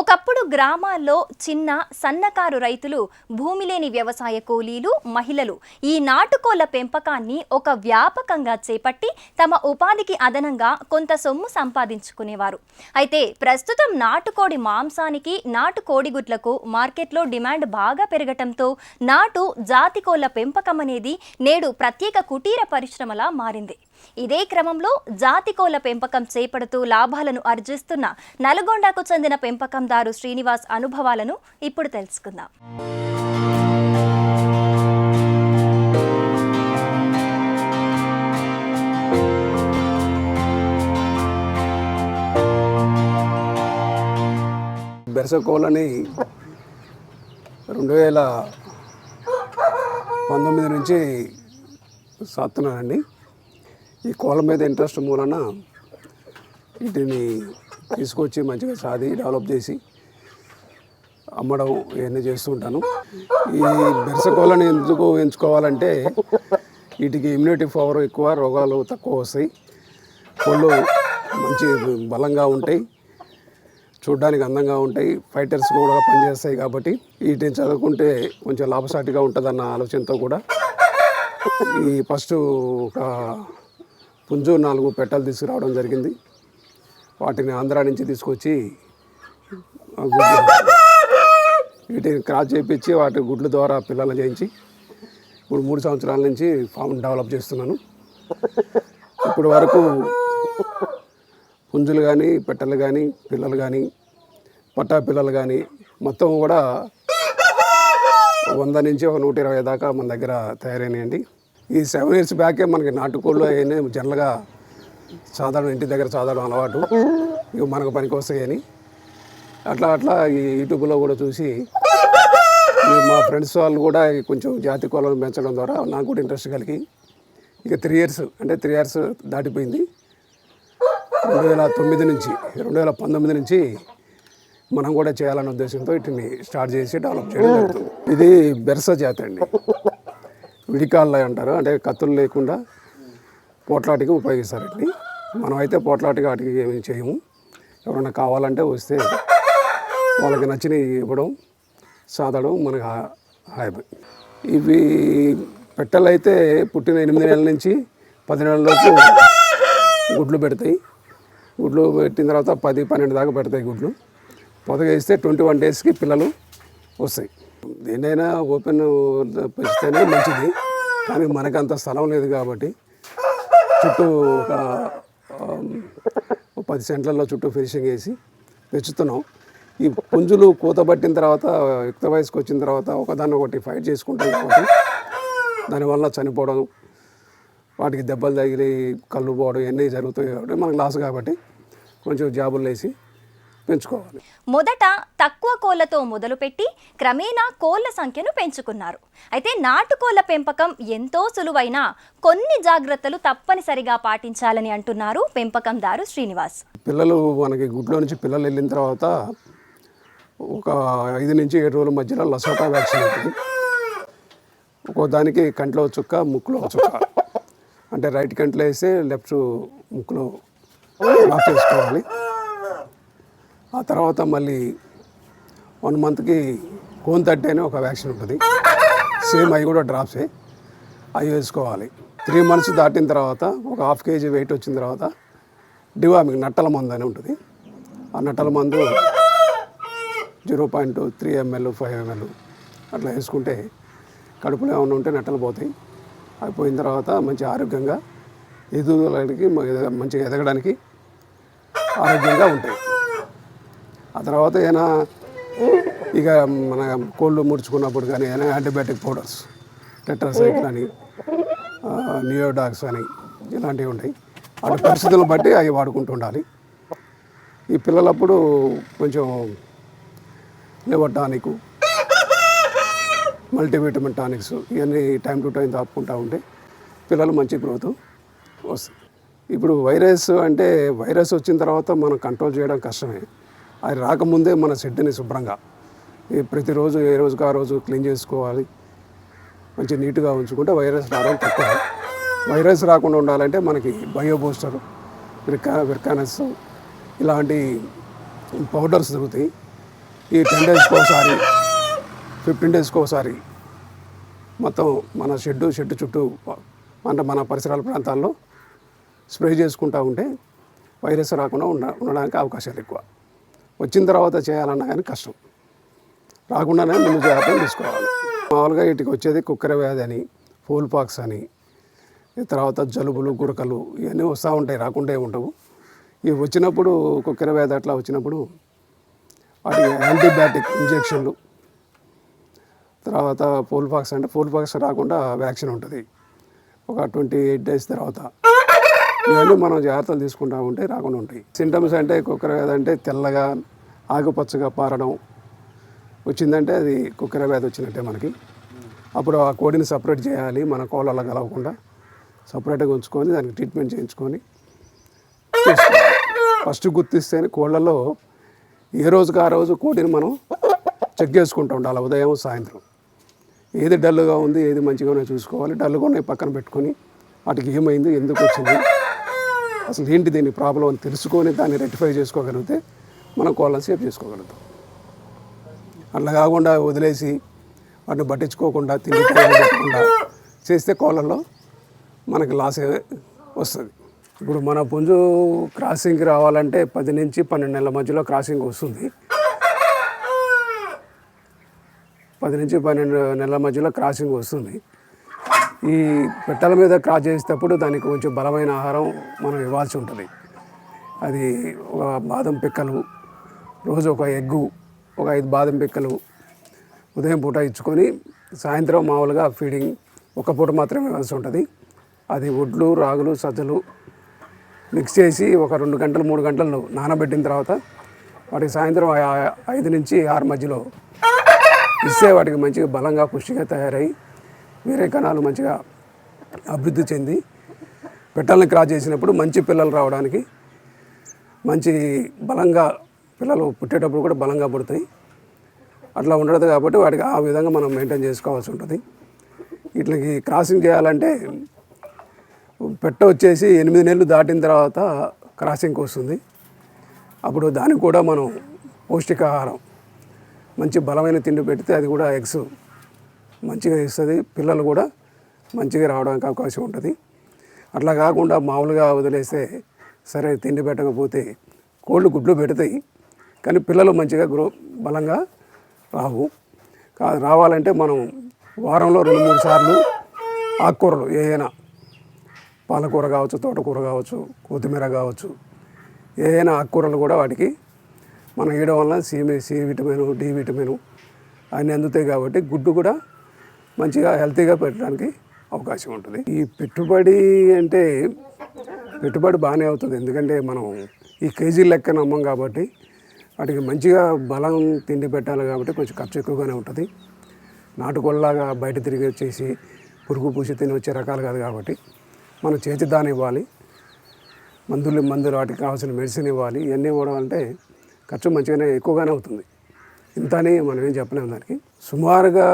ఒకప్పుడు గ్రామాల్లో చిన్న సన్నకారు రైతులు భూమి లేని వ్యవసాయ కూలీలు మహిళలు. ఈ నాటుకోళ్ళ పెంపకాన్ని ఒక వ్యాపకంగా చేపట్టి తమ ఉపాధికి అదనంగా కొంత సొమ్ము సంపాదించుకునేవారు. అయితే ప్రస్తుతం నాటుకోడి మాంసానికి నాటు కోడిగుడ్లకు మార్కెట్లో డిమాండ్ బాగా పెరగటంతో నాటు జాతి కోళ్ళ పెంపకం అనేది నేడు ప్రత్యేక కుటీర పరిశ్రమలా మారింది. ఇదే క్రమంలో జాతి కోళ్ళ పెంపకం చేపడుతూ లాభాలను ఆర్జిస్తున్న నల్గొండకు చెందిన పెంపకందారు శ్రీనివాస్ అనుభవాలను ఇప్పుడు తెలుసుకుందాం. బెరసకోలని రెండు వేల పంతొమ్మిది నుంచి సాత్తున్నానండి. ఈ కోళ్ళ మీద ఇంట్రెస్ట్ మూలన వీటిని తీసుకొచ్చి మంచిగా సాది డెవలప్ చేసి అమ్మడం ఇవన్నీ చేస్తూ ఉంటాను. ఈ బెరసకోళ్ళని ఎందుకు ఎంచుకోవాలంటే వీటికి ఇమ్యూనిటీ పవర్ ఎక్కువ రోగాలు తక్కువ వస్తాయి. కోళ్ళు మంచి బలంగా ఉంటాయి చూడడానికి అందంగా ఉంటాయి. ఫైటర్స్ కూడా పనిచేస్తాయి కాబట్టి వీటిని చదువుకుంటే కొంచెం లాభసాటిగా ఉంటుందన్న ఆలోచనతో కూడా ఈ ఫస్ట్ ఒక పుంజు నాలుగు పెట్టలు తీసుకురావడం జరిగింది. వాటిని ఆంధ్రా నుంచి తీసుకొచ్చి వీటిని క్రాస్ చేయించి వాటి గుడ్ల ద్వారా పిల్లలు చేయించి ఇప్పుడు మూడు సంవత్సరాల నుంచి ఫామ్ డెవలప్ చేస్తున్నాను. ఇప్పుడు వరకు పుంజులు కానీ పెట్టలు కానీ పిల్లలు కానీ పట్టా పిల్లలు కానీ మొత్తం కూడా వంద నుంచి ఒక నూట ఇరవై దాకా మన దగ్గర తయారైనాయండి. ఈ సెవెన్ ఇయర్స్ బ్యాకే మనకి నాటుకోళ్ళు అయినా జనరల్గా సాధారణ ఇంటి దగ్గర సాధారణ అలవాటు. ఇక మనకు పనికి వస్తాయని అట్లా అట్లా ఈ యూట్యూబ్లో కూడా చూసి మా ఫ్రెండ్స్ వాళ్ళు కూడా కొంచెం జాతి కోళ్ళను పెంచడం ద్వారా నాకు కూడా ఇంట్రెస్ట్ కలిగి ఇక త్రీ ఇయర్స్ అంటే త్రీ ఇయర్స్ దాటిపోయింది. రెండు వేల తొమ్మిది నుంచి రెండు వేల పంతొమ్మిది నుంచి మనం కూడా చేయాలనే ఉద్దేశంతో వీటిని స్టార్ట్ చేసి డెవలప్ చేయడం జరుగుతుంది. ఇది బెర్స జాతి అండి. విడికాళ్ళ అంటారు. అంటే కత్తులు లేకుండా పోట్లాటికి ఉపయోగిస్తారు వీటిని. మనం అయితే పోట్లాటికి వాటికి ఏమి చేయము. ఎవరైనా కావాలంటే వస్తే వాళ్ళకి నచ్చినవి ఇవ్వడం సాదడం మనకు హా- హాయ్ ఇవి పెట్టెలైతే పుట్టిన ఎనిమిది నెలల నుంచి పది నెలలలోపు గుడ్లు పెడతాయి. గుడ్లు పెట్టిన తర్వాత పది పన్నెండు దాకా పెడతాయి గుడ్లు. పొదగేస్తే ట్వంటీ వన్ డేస్కి పిల్లలు వస్తాయి. దేనైనా ఓపెన్ పెంచితేనే మంచిది. కానీ మనకు అంత స్థలం లేదు కాబట్టి చుట్టూ ఒక ఒక పది సెంట్లలో చుట్టూ ఫినిషింగ్ వేసి పెంచుతున్నాం. ఈ పుంజులు కూత పట్టిన తర్వాత యుక్త వయసుకు వచ్చిన తర్వాత ఒకదాన్ని ఒకటి ఫైట్ చేసుకుంటాయి కాబట్టి దానివల్ల చనిపోవడం వాటికి దెబ్బలు తగిలి కళ్ళు పోవడం ఇవన్నీ జరుగుతాయి కాబట్టి మనకు లాస్ కాబట్టి కొంచెం జాబులు వేసి పెంచుకోవాలి. మొదట తక్కువ కోళ్ళతో మొదలుపెట్టి క్రమేణా కోళ్ళ సంఖ్యను పెంచుకున్నారు. అయితే నాటుకోళ్ళ పెంపకం ఎంతో సులువైన కొన్ని జాగ్రత్తలు తప్పనిసరిగా పాటించాలని అంటున్నారు పెంపకందారు శ్రీనివాస్. పిల్లలు మనకి గుడ్లో నుంచి పిల్లలు వెళ్ళిన తర్వాత ఒక ఐదు నుంచి ఏడు రోజుల మధ్యలో లసోటా వ్యాక్సిన్ ఉంటుంది. ఒక్కో దానికి కంట్లో చుక్క ముక్కులో చుక్క. అంటే రైట్ కంట్లో వేస్తే లెఫ్ట్ ముక్కులో డ్రాప్ చేసుకోవాలి. ఆ తర్వాత మళ్ళీ వన్ మంత్కి కోన్ థర్టీ అని ఒక వ్యాక్సిన్ ఉంటుంది. సేమ్ అవి కూడా డ్రాప్సే. అవి వేసుకోవాలి. త్రీ మంత్స్ దాటిన తర్వాత ఒక హాఫ్ కేజీ వెయిట్ వచ్చిన తర్వాత డివా మీకు నట్టల మందు అని ఉంటుంది. ఆ నట్టల మందు zero point three ML five ML అట్లా వేసుకుంటే కడుపులో ఏమైనా ఉంటే నట్టలు పోతాయి. అవి పోయిన తర్వాత మంచి ఆరోగ్యంగా ఎదుగుదలకి మంచిగా ఎదగడానికి ఆరోగ్యంగా ఉంటాయి. ఆ తర్వాత ఏమైనా ఇక మన కోళ్ళు ముడుచుకున్నప్పుడు కానీ ఏమైనా యాంటీబయాటిక్ పౌడర్స్ టెట్రాసైక్ల్ అని నియోడాక్స్ అని ఇలాంటివి ఉంటాయి. వాటి పరిస్థితులను బట్టి అవి వాడుకుంటూ ఉండాలి. ఈ పిల్లలప్పుడు కొంచెం లివర్ టానిక్ మల్టీవిటమిన్ టానిక్స్ ఇవన్నీ టైం టు టైం తాపుకుంటూ ఉంటే పిల్లలు మంచి గ్రోత్ వస్తుంది. ఇప్పుడు వైరస్ అంటే వైరస్ వచ్చిన తర్వాత మనం కంట్రోల్ చేయడం కష్టమే. అది రాకముందే మన షెడ్ని శుభ్రంగా ఈ ప్రతిరోజు ఏ రోజుకి ఆ రోజు క్లీన్ చేసుకోవాలి. మంచి నీట్గా ఉంచుకుంటే వైరస్ రావడం తక్కువ. వైరస్ రాకుండా ఉండాలంటే మనకి బయో బూస్టర్ విర్కా విర్కానస్ ఇలాంటి పౌడర్స్ దొరుకుతాయి. ఈ టెన్ డేస్కి ఒకసారి ఫిఫ్టీన్ డేస్కి ఒకసారి మొత్తం మన షెడ్డు షెడ్డు చుట్టూ అంటే మన పరిసరాల ప్రాంతాల్లో స్ప్రే చేసుకుంటూ ఉంటే వైరస్ రాకుండా ఉండ ఉండడానికి అవకాశాలు ఎక్కువ. వచ్చిన తర్వాత చేయాలన్నా కానీ కష్టం. రాకుండానే ముందు జాగ్రత్తలు తీసుకోవాలి. మామూలుగా వీటికి వచ్చేది కుక్కర వ్యాధి అని ఫోల్ పాక్స్ అని తర్వాత జలుబులు గురకలు ఇవన్నీ వస్తూ ఉంటాయి రాకుండా ఉండవు. ఇవి వచ్చినప్పుడు కుక్కర వ్యాధి అట్లా వచ్చినప్పుడు వాటికి యాంటీబయాటిక్ ఇంజెక్షన్లు తర్వాత ఫోల్ పాక్స్ అంటే ఫోల్ పాక్స్ రాకుండా వ్యాక్సిన్ ఉంటుంది. ఒక ట్వంటీ ఎయిట్ డేస్ తర్వాత. ఇవన్నీ మనం జాగ్రత్తలు తీసుకుంటా ఉంటే రాకుండా ఉంటాయి. సింటమ్స్ అంటే కుక్కర వ్యాధి అంటే తెల్లగా ఆకుపచ్చగా పారడం వచ్చిందంటే అది కుక్కర వ్యాధి వచ్చినట్టే మనకి. అప్పుడు ఆ కోడిని సపరేట్ చేయాలి మన కోళ్ళ కలవకుండా సపరేట్గా ఉంచుకొని దానికి ట్రీట్మెంట్ చేయించుకొని ఫస్ట్ గుర్తిస్తేనే కోళ్ళల్లో ఏ రోజుకి ఆ రోజు కోడిని మనం చెక్ చేసుకుంటూ ఉండాలి ఉదయం సాయంత్రం. ఏది డల్గా ఉంది ఏది మంచిగా ఉన్నాయో చూసుకోవాలి. డల్గా ఉన్నాయి పక్కన పెట్టుకొని వాటికి ఏమైంది ఎందుకు వచ్చింది అసలు ఏంటి దీని ప్రాబ్లం అని తెలుసుకొని దాన్ని రెక్టిఫై చేసుకోగలిగితే మనం కోళ్ళని సేఫ్ చేసుకోగలుగుతాం. అట్లా కాకుండా వదిలేసి వాటిని పట్టించుకోకుండా తిండి పెట్టకుండా చేస్తే కోళ్ళల్లో మనకి లాస్ వస్తుంది. ఇప్పుడు మన పుంజు క్రాసింగ్కి రావాలంటే పది నుంచి పన్నెండు నెలల మధ్యలో క్రాసింగ్ వస్తుంది. పది నుంచి పన్నెండు నెలల మధ్యలో క్రాసింగ్ వస్తుంది. ఈ పెట్టెల మీద క్రాస్ చేసేటప్పుడు దానికి కొంచెం బలమైన ఆహారం మనం ఇవ్వాల్సి ఉంటుంది. అది ఒక బాదం పిక్కలు రోజు ఒక ఎగ్గు ఒక ఐదు బాదం పిక్కలు ఉదయం పూట ఇచ్చుకొని సాయంత్రం మామూలుగా ఫీడింగ్ ఒక పూట మాత్రమే ఇవ్వాల్సి ఉంటుంది. అది ఒడ్లు రాగులు సజ్జలు మిక్స్ చేసి ఒక రెండు గంటలు మూడు గంటలు నానబెట్టిన తర్వాత వాటికి సాయంత్రం ఆ- ఐదు నుంచి ఆరు మధ్యలో ఇస్తే వాటికి మంచిగా బలంగా పుష్టిగా తయారై వేరే కణాలు మంచిగా అభివృద్ధి చెంది పెట్టాలని క్రాస్ చేసినప్పుడు మంచి పిల్లలు రావడానికి మంచి బలంగా పిల్లలు పుట్టేటప్పుడు కూడా బలంగా పుడతాయి. అట్లా ఉండదు కాబట్టి వాటికి ఆ విధంగా మనం మెయింటైన్ చేసుకోవాల్సి ఉంటుంది. వీటికి క్రాసింగ్ చేయాలంటే పెట్ట వచ్చేసి ఎనిమిది నెలలు దాటిన తర్వాత క్రాసింగ్కి వస్తుంది. అప్పుడు దానికి కూడా మనం పౌష్టికాహారం మంచి బలమైన తిండి పెడితే అది కూడా ఎగ్స్ మంచిగా ఇస్తుంది. పిల్లలు కూడా మంచిగా రావడానికి అవకాశం ఉంటుంది. అట్లా కాకుండా మామూలుగా వదిలేస్తే సరే తిండి పెట్టకపోతే కోళ్ళు గుడ్లు పెడతాయి. కానీ పిల్లలు మంచిగా గ్రో బలంగా రావు. రావాలంటే మనం వారంలో రెండు మూడు సార్లు ఆకుకూరలు ఏదైనా పాలకూర కావచ్చు తోటకూర కావచ్చు కొత్తిమీర కావచ్చు ఏదైనా ఆకుకూరలు కూడా వాటికి మనం వేయడం వల్ల C C vitamin D vitamin అన్నీ అందుతాయి కాబట్టి గుడ్డు కూడా మంచిగా హెల్తీగా పెట్టడానికి అవకాశం ఉంటుంది. ఈ పెట్టుబడి అంటే పెట్టుబడి బాగానే అవుతుంది. ఎందుకంటే మనం ఈ కేజీ లెక్కన అమ్మం కాబట్టి వాటికి మంచిగా బలం తిండి పెట్టాలి కాబట్టి కొంచెం ఖర్చు ఎక్కువగానే ఉంటుంది. నాటుకోళ్ళలాగా బయట తిరిగి వచ్చేసి పురుగు పూసి తిని వచ్చే రకాలు కాదు కాబట్టి మనం చేతి దాని ఇవ్వాలి. మందులు మందులు వాటికి కావాల్సిన మెడిసిన్ ఇవ్వాలి. ఇవన్నీ ఇవ్వడం అంటే ఖర్చు మంచిగానే ఎక్కువగానే అవుతుంది. ఇంత అని మనం ఏం చెప్పలేము దానికి. సుమారుగా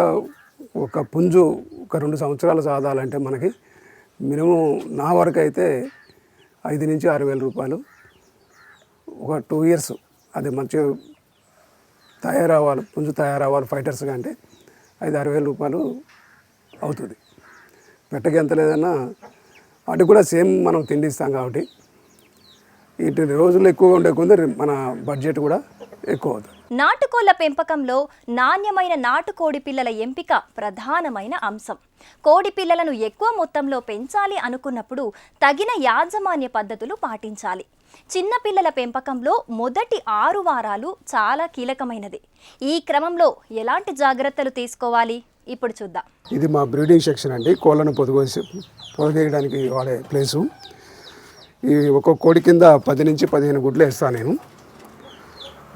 ఒక పుంజు ఒక రెండు సంవత్సరాలు సాధాలంటే మనకి మినిమం నా వరకు అయితే ఐదు నుంచి ఆరు వేల రూపాయలు. ఒక టూ ఇయర్స్ అది మంచిగా తయారవ్వాలి పుంజు తయారవ్వాలి ఫైటర్స్గా అంటే ఐదు ఆరు వేల రూపాయలు అవుతుంది. పెట్టకి ఎంత లేదన్నా వాటికి కూడా సేమ్ మనం తిండి ఇస్తాం కాబట్టి ఇటు రోజులు ఎక్కువగా ఉండే కొందరు మన బడ్జెట్ కూడా ఎక్కువ అవుతుంది. నాటుకోళ్ళ పెంపకంలో నాణ్యమైన నాటుకోడి పిల్లల ఎంపిక ప్రధానమైన అంశం. కోడి పిల్లలను ఎక్కువ మొత్తంలో పెంచాలి అనుకున్నప్పుడు తగిన యాజమాన్య పద్ధతులు పాటించాలి. చిన్నపిల్లల పెంపకంలో మొదటి ఆరు వారాలు చాలా కీలకమైనది. ఈ క్రమంలో ఎలాంటి జాగ్రత్తలు తీసుకోవాలి? ఇప్పుడు చూద్దాం. ఇది మా బ్రీడింగ్ సెక్షన్ అండి. కోళ్ళను పొదుగేసి పొదగేయడానికి వాడే ప్లేసు. ఈ ఒక్కొక్క కోడి కింద పది నుంచి పదిహేను గుడ్లు వేస్తాను నేను.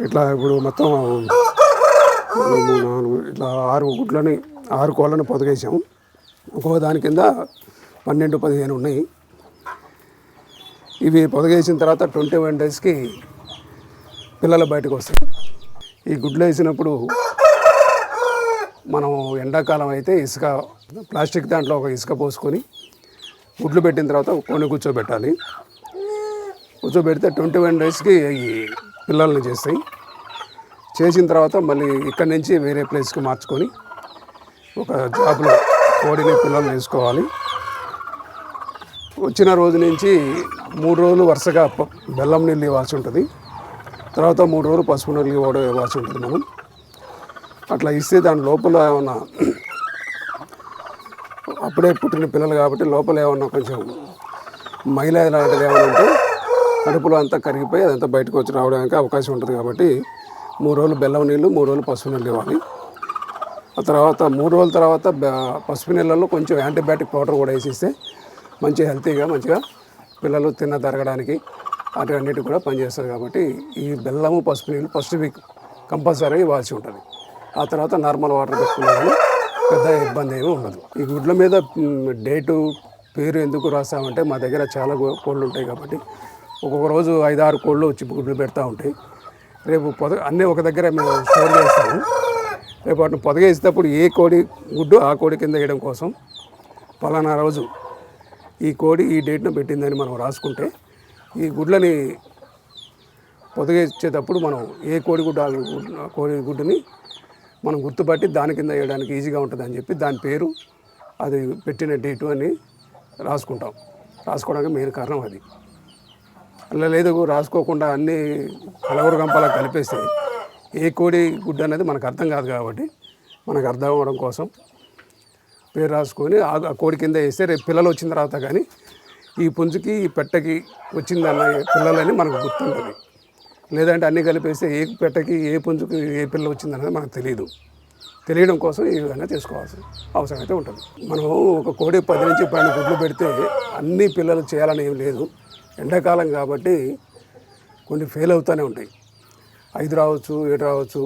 ఇట్లా ఇప్పుడు మొత్తం నాలుగు ఇట్లా ఆరు గుడ్లని ఆరు కోళ్ళను పొదగేసాము ఒక్కొక్క దాని కింద పన్నెండు పదిహేను ఉన్నాయి. ఇవి పొదగేసిన తర్వాత ట్వంటీ వన్ డేస్కి పిల్లలు బయటకు వస్తాయి ఈ గుడ్లు వేసినప్పుడు మనం ఎండాకాలం అయితే ఇసుక ప్లాస్టిక్ దాంట్లో ఒక ఇసుక పోసుకొని గుడ్లు పెట్టిన తర్వాత కొన్ని కూర్చోబెట్టాలి. కూర్చోబెడితే ట్వంటీ వన్ డేస్కి అవి పిల్లల్ని చేస్తాయి. చేసిన తర్వాత మళ్ళీ ఇక్కడి నుంచి వేరే ప్లేస్కి మార్చుకొని ఒక జాబ్లో కోడిని పిల్లల్ని వేసుకోవాలి. వచ్చిన రోజు నుంచి మూడు రోజులు వరుసగా బెల్లం నీళ్ళు ఇవ్వాల్సి ఉంటుంది. తర్వాత మూడు రోజులు పసుపు నీళ్ళు కూడా ఇవ్వాల్సి ఉంటుంది మనం. అట్లా ఇస్తే దాని లోపల ఏమన్నా అప్పుడే పుట్టిన పిల్లలు కాబట్టి లోపల ఏమన్నా కొంచెం మైల లాంటిది ఏమైనా ఉంటే కడుపులో అంతా కరిగిపోయి అదంతా బయటకు వచ్చి రావడానికి అవకాశం ఉంటుంది కాబట్టి మూడు రోజులు బెల్లం నీళ్ళు మూడు రోజులు పసుపు నీళ్ళు ఇవ్వాలి. ఆ తర్వాత మూడు రోజుల తర్వాత పసుపు నీళ్ళలో కొంచెం యాంటీబయాటిక్ పౌడర్ కూడా వేసిస్తే మంచి హెల్తీగా మంచిగా పిల్లలు తిన్న తరగడానికి అన్నిటికి కూడా పనిచేస్తారు కాబట్టి ఈ బెల్లము పసుపు నీళ్ళు ఫస్ట్ వీక్ కంపల్సరీ ఇవ్వాల్సి ఉంటుంది. ఆ తర్వాత నార్మల్ వాటర్ పెట్టుకున్నా పెద్ద ఇబ్బంది ఏమీ ఉండదు. ఈ గుడ్ల మీద డేటు పేరు ఎందుకు రాస్తామంటే మా దగ్గర చాలా కోళ్ళు ఉంటాయి కాబట్టి ఒక్కొక్క రోజు ఐదు ఆరు కోళ్ళు వచ్చి గుడ్లు పెడతా ఉంటాయి. రేపు పొద అన్నీ ఒక దగ్గర మేము స్టోర్ చేస్తాము. రేపు వాటిని పొదగేసేటప్పుడు ఏ కోడి గుడ్డు ఆ కోడి కింద వేయడం కోసం పలానా రోజు ఈ కోడి ఈ డేట్న పెట్టిందని మనం రాసుకుంటే ఈ గుడ్లని పొదగేసేటప్పుడు మనం ఏ కోడి గుడ్డ కోడి గుడ్డుని మనం గుర్తుపట్టి దాని కింద వేయడానికి ఈజీగా ఉంటుంది అని చెప్పి దాని పేరు అది పెట్టిన డేటు అని రాసుకుంటాం. రాసుకోవడానికి మెయిన్ కారణం అది. అలా లేదు రాసుకోకుండా అన్ని కలవరు గంపలా కలిపేస్తే ఏ కోడి గుడ్డ అనేది మనకు అర్థం కాదు కాబట్టి మనకు అర్థం అవ్వడం కోసం పేరు రాసుకొని ఆ కోడి కింద వేస్తే రేపు పిల్లలు వచ్చిన తర్వాత కానీ ఈ పుంజుకి ఈ పెట్టకి వచ్చిందన్న పిల్లలని మనకు గుర్తుంటుంది. లేదంటే అన్నీ కలిపేస్తే ఏ పెట్టకి ఏ పుంజుకి ఏ పిల్ల వచ్చిందన్నది మనకు తెలియదు తెలియడం కోసం ఈ విధంగా చేసుకోవాల్సిన అవసరం అయితే ఉంటుంది. మనం ఒక కోడి పది నుంచి పైన గుడ్లు పెడితే అన్ని పిల్లలు చేయాలని ఏం లేదు. ఎండాకాలం కాబట్టి కొన్ని ఫెయిల్ అవుతూనే ఉంటాయి. ఐదు రావచ్చు ఏడు రావచ్చు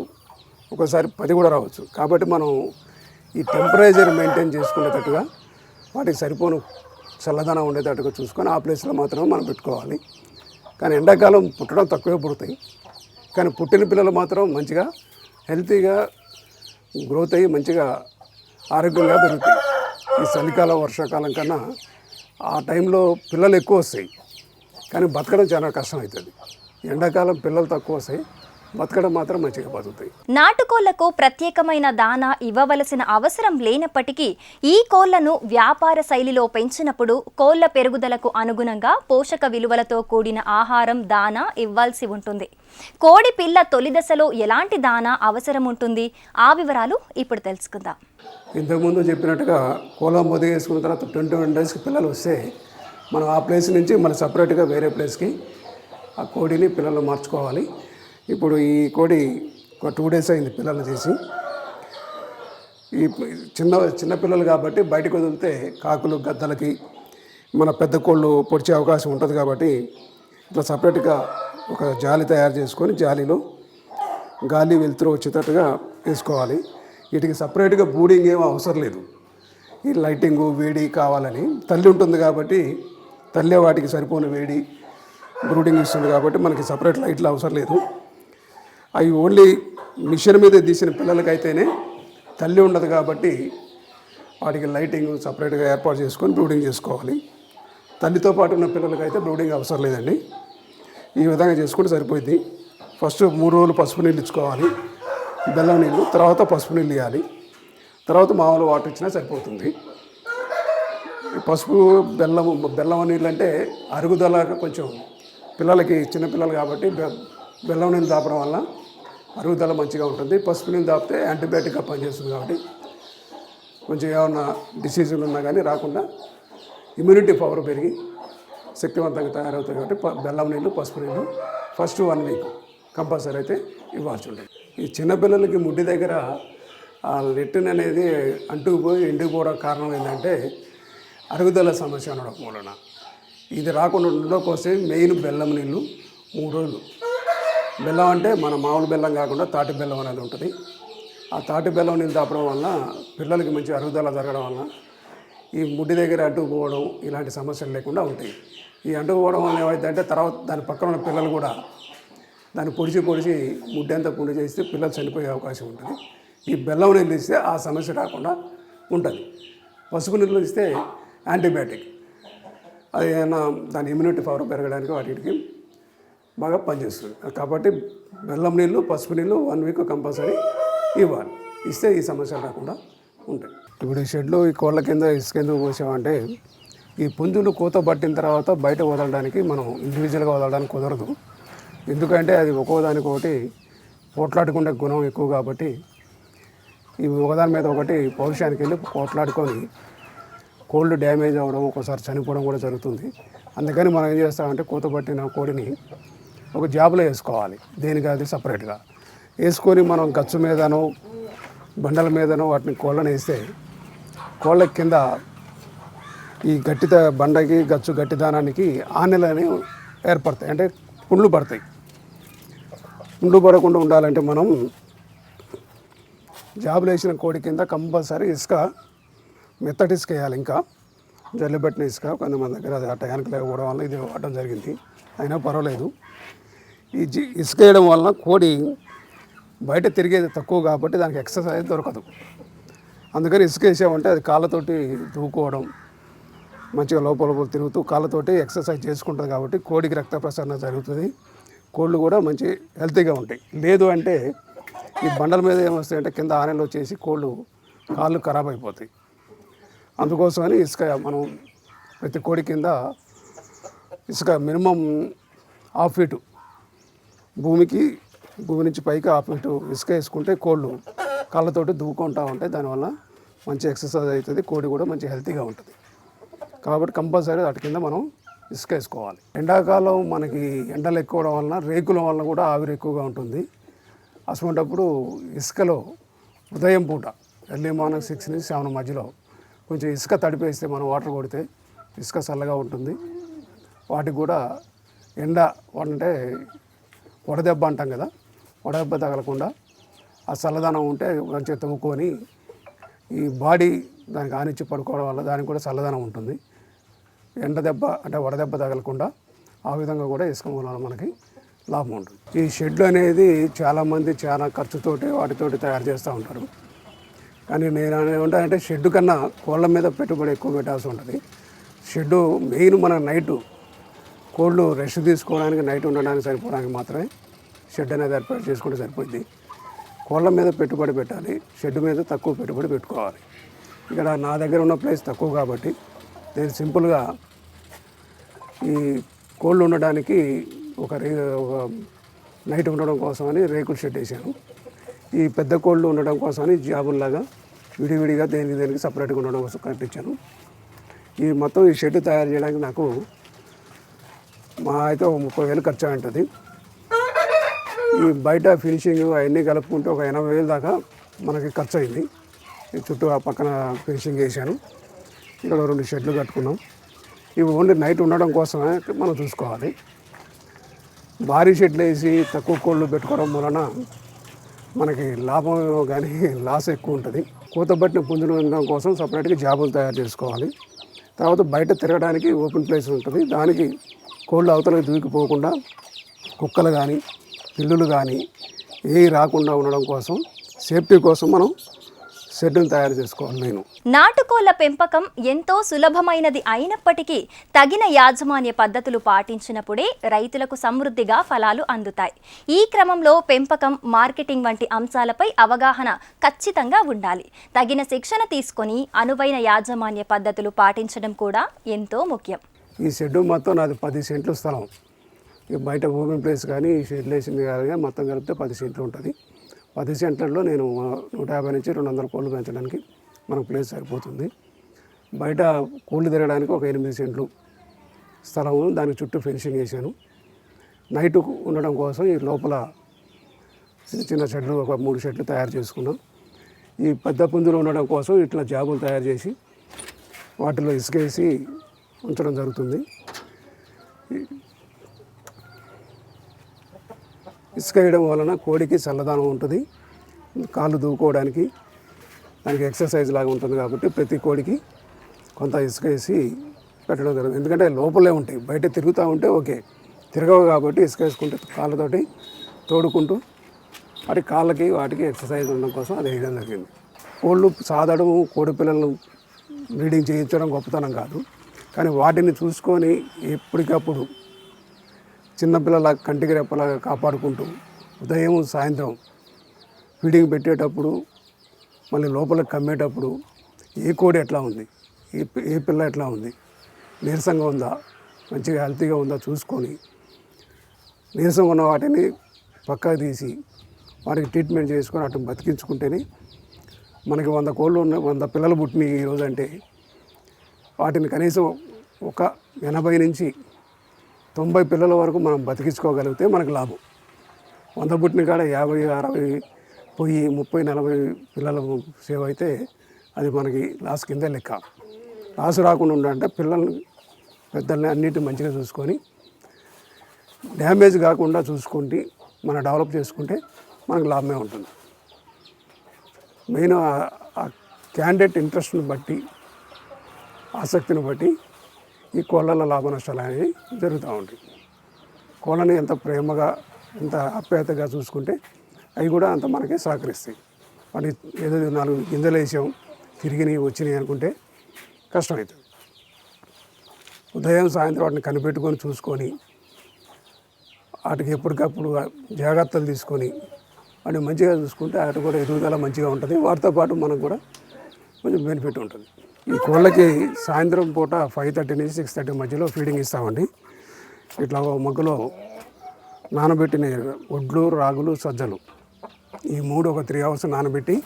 ఒకసారి పది కూడా రావచ్చు. కాబట్టి మనం ఈ టెంపరేచర్ మెయింటైన్ చేసుకునేటట్టుగా వాటికి సరిపోను చల్లదనం ఉండేటట్టుగా చూసుకొని ఆ ప్లేస్లో మాత్రమే మనం పెట్టుకోవాలి. కానీ ఎండాకాలం పుట్టడం తక్కువే పుడతాయి. కానీ పుట్టిన పిల్లలు మాత్రం మంచిగా హెల్తీగా గ్రోత్ అయ్యి మంచిగా ఆరోగ్యంగా పెరుగుతాయి. ఈ చలికాలం వర్షాకాలం కన్నా ఆ టైంలో పిల్లలు ఎక్కువ వస్తాయి. కానీ బతకడం చాలా కష్టం అవుతుంది. ఎండాకాలం పిల్లలు తక్కువ వస్తాయి. బతకడం మాత్రం మంచిగా బతుకుతాయి. నాటుకోళ్ళకు ప్రత్యేకమైన దానా ఇవ్వవలసిన అవసరం లేనప్పటికీ ఈ కోళ్ళను వ్యాపార శైలిలో పెంచినప్పుడు కోళ్ళ పెరుగుదలకు అనుగుణంగా పోషక విలువలతో కూడిన ఆహారం దానా ఇవ్వాల్సి ఉంటుంది. కోడి పిల్ల తొలి దశలో ఎలాంటి దానా అవసరం ఉంటుంది? ఆ వివరాలు ఇప్పుడు తెలుసుకుందాం. ఇంతకుముందు చెప్పినట్టుగా కోలం పొదిగేసుకున్న తర్వాత ట్వంటీ వన్ డేస్కి పిల్లలు వస్తే మనం ఆ ప్లేస్ నుంచి మన సపరేట్గా వేరే ప్లేస్కి ఆ కోడిని పిల్లలు మార్చుకోవాలి. ఇప్పుడు ఈ కోడి ఒక టూ డేస్ అయింది పిల్లలు చేసి ఈ చిన్న చిన్న పిల్లలు కాబట్టి బయటకు వదిలితే కాకులు గద్దలకి మన పెద్ద కోళ్ళు పొడిచే అవకాశం ఉంటుంది కాబట్టి ఇట్లా సపరేట్గా ఒక జాలి తయారు చేసుకొని జాలీలో గాలి వెలుతురు వచ్చేటట్టుగా వేసుకోవాలి. వీటికి సపరేట్గా బూడింగ్ ఏం అవసరం లేదు. ఈ లైటింగు వేడి కావాలని. తల్లి ఉంటుంది కాబట్టి తల్లి వాటికి సరిపోని వేడి బ్రూడింగ్ ఇస్తుంది కాబట్టి మనకి సపరేట్ లైట్లు అవసరం లేదు. అవి ఓన్లీ మిషన్ మీద తీసిన పిల్లలకైతేనే తల్లి ఉండదు కాబట్టి వాటికి లైటింగ్ సపరేట్గా ఏర్పాటు చేసుకొని బ్రూడింగ్ చేసుకోవాలి. తల్లితో పాటు ఉన్న పిల్లలకైతే బ్రూడింగ్ అవసరం లేదండి. ఈ విధంగా చేసుకుంటే సరిపోయింది ఫస్ట్ మూడు రోజులు పసుపు నీళ్ళు ఇచ్చుకోవాలి. బెల్లం నీళ్ళు తర్వాత పసుపు నీళ్ళు ఇవ్వాలి తర్వాత మామూలు వాటర్ ఇచ్చినా సరిపోతుంది. పసుపు బెల్లం బెల్లం నీళ్ళు అంటే అరుగుదల కొంచెం పిల్లలకి చిన్నపిల్లలు కాబట్టి బెల్లం నీళ్ళు దాపడం వల్ల అరుగుదల మంచిగా ఉంటుంది. పసుపు నీళ్ళు దాపితే యాంటీబయాటిక్గా పనిచేస్తుంది కాబట్టి కొంచెం ఏమన్నా డిసీజులు ఉన్నా కానీ రాకుండా ఇమ్యూనిటీ పవర్ పెరిగి శక్తివంతంగా తయారవుతాయి కాబట్టి ప- బెల్లం నీళ్ళు పసుపు నీళ్ళు ఫస్ట్ వన్ వీక్ కంపల్సరీ అయితే ఇవ్వాల్సి ఉంటుంది. ఈ చిన్నపిల్లలకి ముడ్డి దగ్గర ఆ లెట్టిన్ అనేది అంటుకుపోయి ఎండిపోవడం కారణం ఏంటంటే అరుగుదల సమస్య ఉండడం మూలన. ఇది రాకుండా ఉండడం కోసం మెయిన్ బెల్లం నీళ్ళు మూడు రోజులు. బెల్లం అంటే మన మామూలు బెల్లం కాకుండా తాటి బెల్లం అనేది ఉంటుంది. ఆ తాటి బెల్లం నీళ్ళు తాపడం వలన పిల్లలకి మంచి అరుగుదల జరగడం వలన ఈ ముడ్డి దగ్గర అంటుకుపోవడం ఇలాంటి సమస్యలు లేకుండా ఉంటాయి. ఈ అంటుకుపోవడం వల్ల ఏమైందంటే తర్వాత దాని పక్కన ఉన్న పిల్లలు కూడా దాన్ని పొడిచి పొడిచి ముడ్డి అంతా పుండి చేస్తే పిల్లలు చనిపోయే అవకాశం ఉంటుంది. ఈ బెల్లం నీళ్ళు ఇస్తే ఆ సమస్య రాకుండా ఉంటుంది. పసుపు నీళ్ళు ఇస్తే యాంటీబయాటిక్. అది ఏమైనా దాని ఇమ్యూనిటీ పవర్ పెరగడానికి వాటికి బాగా పనిచేస్తుంది. కాబట్టి బెల్లం నీళ్ళు పసుపు నీళ్ళు వన్ వీక్ కంపల్సరీ ఇవ్వాలి. ఇస్తే ఈ సమస్య రాకుండా ఉంటాయి ఇప్పుడు ఈ షెడ్లో ఈ కోళ్ళ కింద ఇసుక ఎందుకు పోసామంటే ఈ పుంజులు కూత పట్టిన తర్వాత బయట వదలడానికి మనం ఇండివిజువల్గా వదలడానికి కుదరదు. ఎందుకంటే అది ఒక్కోదానికొకటి పోట్లాడుకునే గుణం ఎక్కువ కాబట్టి ఇవి ఒకదాని మీద ఒకటి పౌరుషానికి వెళ్ళి పోట్లాడుకొని కోళ్ళు డ్యామేజ్ అవ్వడం ఒకసారి చనిపోవడం కూడా జరుగుతుంది. అందుకని మనం ఏం చేస్తామంటే కూత పట్టిన కోడిని ఒక జాబులో వేసుకోవాలి. దేనికి అది సపరేట్గా వేసుకొని మనం గచ్చు మీదనో బండల మీదనో వాటిని కోళ్ళను వేస్తే కోళ్ళ కింద ఈ గట్టిత బండకి గచ్చు గట్టిదానానికి ఆనెలని ఏర్పడతాయి. అంటే పుండ్లు పడతాయి. పుండ్లు పడకుండా ఉండాలంటే మనం జాబులు వేసిన కోడి కింద కంపల్సరీ ఇసుక మెత్తటి ఇసుక వేయాలి ఇంకా. జల్లిబట్టిన ఇసుక కొంతమంది దగ్గర అది ఆ టయానికి లేకపోవడం వల్ల ఇది వాడడం జరిగింది. అయినా పర్వాలేదు. ఈ జి ఇసుక వేయడం వలన కోడి బయట తిరిగేది తక్కువ కాబట్టి దానికి ఎక్సర్సైజ్ దొరకదు. అందుకని ఇసుక వేసామంటే అది కాళ్ళతోటి దూకోవడం మంచిగా లోపల లోపల తిరుగుతూ కాళ్ళతోటి ఎక్సర్సైజ్ చేసుకుంటుంది కాబట్టి కోడికి రక్త ప్రసరణ జరుగుతుంది. కోళ్ళు కూడా మంచి హెల్తీగా ఉంటాయి. లేదు అంటే ఈ బండల మీద ఏమొస్తాయంటే కింద ఆనెలు వచ్చేసి కోళ్ళు కాళ్ళు ఖరాబ్ అయిపోతాయి. అందుకోసమని ఇసుక మనం ప్రతి కోడి కింద ఇసుక మినిమం హాఫ్ ఫీటు భూమికి భూమి నుంచి పైకి ఆపిటు ఇసుక వేసుకుంటే కోళ్ళు కళ్ళతోటి దూకుంటూ ఉంటాయి. దానివల్ల మంచి ఎక్సర్సైజ్ అవుతుంది. కోడి కూడా మంచి హెల్తీగా ఉంటుంది. కాబట్టి కంపల్సరీ వాటి కింద మనం ఇసుక వేసుకోవాలి. ఎండాకాలం మనకి ఎండలు ఎక్కువ వలన రేకుల వలన కూడా ఆవిరి ఎక్కువగా ఉంటుంది. అటువంటప్పుడు ఇసుకలో ఉదయం పూట ఎర్లీ మార్నింగ్ సిక్స్ నుంచి సెవెన్ మధ్యలో కొంచెం ఇసుక తడిపేస్తే మనం వాటర్ కొడితే ఇసుక చల్లగా ఉంటుంది. వాటికి కూడా ఎండ అంటే వడదెబ్బ అంటాం కదా వడదెబ్బ తగలకుండా ఆ చల్లదనం ఉంటే మంచిగా తవ్వుకొని ఈ బాడీ దానికి ఆనిచ్చి పడుకోవడం వల్ల దానికి కూడా చల్లదనం ఉంటుంది. ఎండ దెబ్బ అంటే వడదెబ్బ తగలకుండా ఆ విధంగా కూడా ఇసుక మూలాలు మనకి లాభం ఉంటుంది. ఈ షెడ్లు అనేది చాలామంది చాలా ఖర్చుతోటి వాటితోటి తయారు చేస్తూ ఉంటారు. కానీ నేను అంటే షెడ్ కన్నా కోళ్ళ మీద పెట్టుబడి ఎక్కువ పెట్టాల్సి ఉంటుంది. షెడ్ మెయిన్ మన నైటు కోళ్ళు రెస్ట్ తీసుకోవడానికి నైట్ ఉండడానికి సరిపోవడానికి మాత్రమే షెడ్ అనేది ఏర్పాటు చేసుకుంటే సరిపోద్ది. కోళ్ళ మీద పెట్టుబడి పెట్టాలి. షెడ్ మీద తక్కువ పెట్టుబడి పెట్టుకోవాలి. ఇక్కడ నా దగ్గర ఉన్న ప్లేస్ తక్కువ కాబట్టి నేను సింపుల్గా ఈ కోళ్ళు ఉండడానికి ఒక రే ఒక నైట్ ఉండడం కోసమని రేకుల షెడ్ వేసాను ఈ పెద్ద కోళ్ళు ఉండడం కోసమని జాబుల్లాగా విడివిడిగా దేనికి దేనికి సపరేట్గా ఉండడం కోసం కట్టించాను ఈ మొత్తం ఈ షెడ్ తయారు చేయడానికి నాకు మా అయితే ఒక ముప్పై వేలు ఖర్చు ఉంటుంది ఈ బయట ఫినిషింగ్ అవన్నీ కలుపుకుంటే ఒక ఎనభై వేలు దాకా మనకి ఖర్చు అయింది ఈ చుట్టూ ఆ పక్కన ఫినిషింగ్ వేసాను ఇక్కడ రెండు షెడ్లు కట్టుకున్నాం. ఇవి ఓన్లీ నైట్ ఉండడం కోసమే మనం చూసుకోవాలి. భారీ షెడ్లు వేసి తక్కువ కోళ్ళు పెట్టుకోవడం వలన మనకి లాభం కానీ లాస్ ఎక్కువ ఉంటుంది. కూతబట్టిన పుంజడం కోసం సపరేట్గా జాబులు తయారు చేసుకోవాలి. తర్వాత బయట తిరగడానికి ఓపెన్ ప్లేస్ ఉంటుంది. దానికి కోళ్ళు అవతలకి దూకిపోకుండా కుక్కలు కానీ పిల్లులు కానీ ఏవి రాకుండా ఉండడం కోసం సేఫ్టీ కోసం మనం షెడ్ని తయారు చేసుకోవాలి నేను. నాటుకోళ్ళ పెంపకం ఎంతో సులభమైనది అయినప్పటికీ తగిన యాజమాన్య పద్ధతులు పాటించినప్పుడే రైతులకు సమృద్ధిగా ఫలాలు అందుతాయి. ఈ క్రమంలో పెంపకం మార్కెటింగ్ వంటి అంశాలపై అవగాహన ఖచ్చితంగా ఉండాలి. తగిన శిక్షణ తీసుకొని అనువైన యాజమాన్య పద్ధతులు పాటించడం కూడా ఎంతో ముఖ్యం. ఈ షెడ్ మొత్తం నాది పది సెంట్లు స్థలం. ఇక బయట ఓపెన్ ప్లేస్ కానీ ఈ షెడ్ వేసింది కానీ మొత్తం కలిపితే పది సెంట్లు ఉంటుంది. పది సెంట్లలో నేను నూట యాభై నుంచి రెండు వందల కోళ్ళు పెంచడానికి మనకు ప్లేస్ సరిపోతుంది. బయట కోళ్ళు తిరగడానికి ఒక ఎనిమిది సెంట్లు స్థలం దానికి చుట్టూ ఫెన్సింగ్ వేసాను నైట్ ఉండడం కోసం ఈ లోపల చిన్న చిన్న షెడ్లు ఒక మూడు షెడ్లు తయారు చేసుకున్నాం. ఈ పెద్ద పుంజులు ఉండడం కోసం ఇట్లా జాబులు తయారు చేసి వాటిలో ఇసుకేసి ఉంచడం జరుగుతుంది. ఇసుక వేయడం వలన కోడికి చల్లదనం ఉంటుంది. కాళ్ళు దూకోవడానికి దానికి ఎక్సర్సైజ్ లాగా ఉంటుంది కాబట్టి ప్రతి కోడికి కొంత ఇసుక వేసి పెట్టడం జరుగుతుంది. ఎందుకంటే లోపలే ఉంటాయి. బయట తిరుగుతూ ఉంటే ఓకే. తిరగవు కాబట్టి ఇసుక వేసుకుంటే కాళ్ళతోటి తోడుకుంటూ వాటి కాళ్ళకి వాటికి ఎక్సర్సైజ్ ఉండడం కోసం అది వేయడం జరిగింది. కోళ్ళు సాదడం కోడి పిల్లలను బ్రీడింగ్ చేయించడం గొప్పతనం కాదు. కానీ వాటిని చూసుకొని ఎప్పటికప్పుడు చిన్నపిల్లల కంటికి రెప్పలాగా కాపాడుకుంటూ ఉదయం సాయంత్రం ఫీడింగ్ పెట్టేటప్పుడు మళ్ళీ లోపల కమ్మేటప్పుడు ఏ కోడి ఎట్లా ఉంది? ఏ పి- ఏ పిల్ల ఎట్లా ఉంది? నీరసంగా ఉందా? మంచిగా హెల్తీగా ఉందా? చూసుకొని నీరసంగా ఉన్న వాటిని పక్కకు తీసి వాటికి ట్రీట్మెంట్ చేసుకొని వాటిని బతికించుకుంటేనే మనకి వంద కోళ్ళు ఉన్న వంద పిల్లలు పుట్టినాయి ఈరోజు అంటే వాటిని కనీసం ఒక ఎనభై నుంచి తొంభై పిల్లల వరకు మనం బతికించుకోగలిగితే మనకు లాభం. వంద పుట్టిన కాడ యాభై అరవై పోయి ముప్పై నలభై పిల్లల సేవ్ అయితే అది మనకి లాస్ కిందే లెక్క. లాస్ రాకుండా ఉండాలంటే పిల్లల్ని పెద్దల్ని అన్నిటి మంచిగా చూసుకొని డ్యామేజ్ కాకుండా చూసుకుంటే మనం డెవలప్ చేసుకుంటే మనకు లాభమే ఉంటుంది. మెయిన్ ఆ క్యాండిడేట్ ఇంట్రెస్ట్ని బట్టి ఆసక్తిని బట్టి ఈ కోళ్ళ లాభ నష్టాలు అనేవి జరుగుతూ ఉంటాయి. కోళ్ళని ఎంత ప్రేమగా ఎంత ఆప్యాయతగా చూసుకుంటే అవి కూడా అంత మనకి సహకరిస్తాయి. వాటి ఏదో నాలుగు గింజలు వేసాం తిరిగినవి వచ్చినాయి అనుకుంటే కష్టమవుతుంది. ఉదయం సాయంత్రం వాటిని కనిపెట్టుకొని చూసుకొని వాటికి ఎప్పటికప్పుడు జాగ్రత్తలు తీసుకొని వాటిని మంచిగా చూసుకుంటే వాటి కూడా ఎదుగుదల మంచిగా ఉంటుంది. వాటితో పాటు మనకు కూడా కొంచెం బెనిఫిట్ ఉంటుంది. ఈ కోళ్ళకి సాయంత్రం పూట ఫైవ్ థర్టీ నుంచి సిక్స్ థర్టీ మధ్యలో ఫీడింగ్ ఇస్తామండి. ఇట్లా మొగ్గలో మగ్గులో నానబెట్టిన ఒడ్లు రాగులు సజ్జలు ఈ మూడు ఒక త్రీ అవర్స్ నానబెట్టి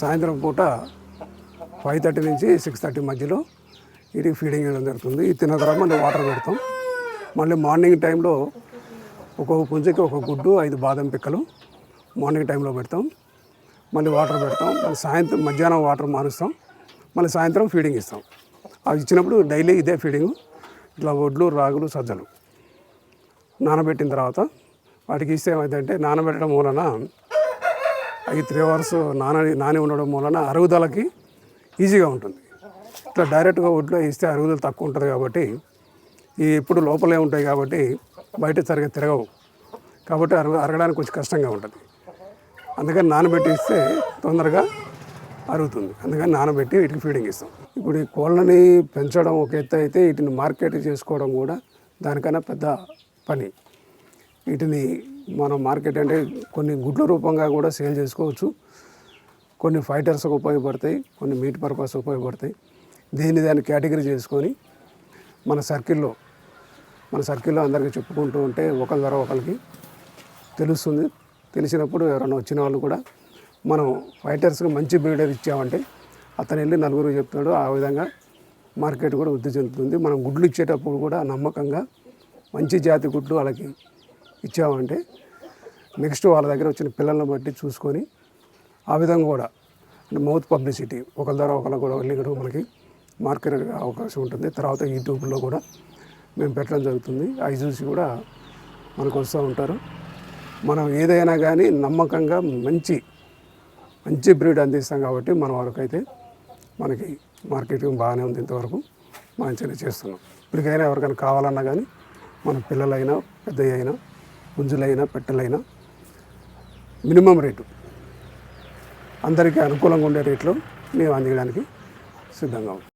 సాయంత్రం పూట ఫైవ్ థర్టీ నుంచి సిక్స్ థర్టీ మధ్యలో వీటికి ఫీడింగ్ ఇవ్వడం జరుగుతుంది. ఇది తిన్న తర్వాత మళ్ళీ వాటర్ పెడతాం. మళ్ళీ మార్నింగ్ టైంలో ఒక్కొక్క పుంజకి ఒక గుడ్డు ఐదు బాదం పిక్కలు మార్నింగ్ టైంలో పెడతాం. మళ్ళీ వాటర్ పెడతాం. మళ్ళీ సాయంత్రం మధ్యాహ్నం వాటర్ మారుస్తాం. మళ్ళీ సాయంత్రం ఫీడింగ్ ఇస్తాం. అవి ఇచ్చినప్పుడు డైలీ ఇదే ఫీడింగ్ ఇట్లా వడ్లు రాగులు సజ్జలు నానబెట్టిన తర్వాత వాటికి ఇస్తే ఏమైందంటే నానబెట్టడం మూలన అవి త్రీ అవర్స్ నాన నాని ఉండడం మూలన అరుగుదలకి ఈజీగా ఉంటుంది. ఇట్లా డైరెక్ట్గా ఒడ్లో ఇస్తే అరుగుదల తక్కువ ఉంటుంది కాబట్టి ఈ ఎప్పుడు లోపలే ఉంటాయి కాబట్టి బయట సరిగ్గా తిరగవు. కాబట్టి అరగడానికి కొంచెం కష్టంగా ఉంటుంది. అందుకని నానబెట్టి ఇస్తే తొందరగా అరుగుతుంది. అందుకని నానబెట్టి వీటికి ఫీడింగ్ ఇస్తాం. ఇప్పుడు ఈ కోళ్ళని పెంచడం ఒక ఎత్తు అయితే వీటిని మార్కెట్ చేసుకోవడం కూడా దానికన్నా పెద్ద పని. వీటిని మనం మార్కెట్ అంటే కొన్ని గుడ్ల రూపంగా కూడా సేల్ చేసుకోవచ్చు. కొన్ని ఫైటర్స్కి ఉపయోగపడతాయి కొన్ని మీట్ పర్పస్ ఉపయోగపడతాయి. దీన్ని దాన్ని కేటగిరీ చేసుకొని మన సర్కిల్లో మన సర్కిల్లో అందరికీ చెప్పుకుంటూ ఉంటే ఒకరి ద్వారా ఒకరికి తెలుస్తుంది. తెలిసినప్పుడు ఎవరైనా వచ్చిన వాళ్ళు కూడా మనం ఫైటర్స్కి మంచి బ్రీడర్ ఇచ్చామంటే అతను వెళ్ళి నలుగురు చెప్తాడు ఆ విధంగా మార్కెట్ కూడా వృద్ధి చెందుతుంది. మనం గుడ్లు ఇచ్చేటప్పుడు కూడా నమ్మకంగా మంచి జాతి గుడ్లు వాళ్ళకి ఇచ్చామంటే నెక్స్ట్ వాళ్ళ దగ్గర వచ్చిన పిల్లలను బట్టి చూసుకొని ఆ విధంగా కూడా అంటే మౌత్ పబ్లిసిటీ ఒకరి ద్వారా ఒకరు కూడా వెళ్ళి కూడా మనకి మార్కెట్ అవకాశం ఉంటుంది. తర్వాత యూట్యూబ్లో కూడా మేము పెట్టడం జరుగుతుంది. అవి చూసి కూడా మనకు వస్తూ ఉంటారు. మనం ఏదైనా కానీ నమ్మకంగా మంచి మంచి బ్రీడ్ అందిస్తాం కాబట్టి మన వరకు అయితే మనకి మార్కెటింగ్ బాగానే ఉంది ఇంతవరకు. మంచిగా చేస్తున్నాం. ఇప్పటికైనా ఎవరికైనా కావాలన్నా కానీ మన పిల్లలైనా పెద్దయ్య అయినా పుంజులైనా పెట్టలైనా మినిమం రేటు అందరికీ అనుకూలంగా ఉండే రేట్లో మేము అందించడానికి సిద్ధంగా ఉన్నాం.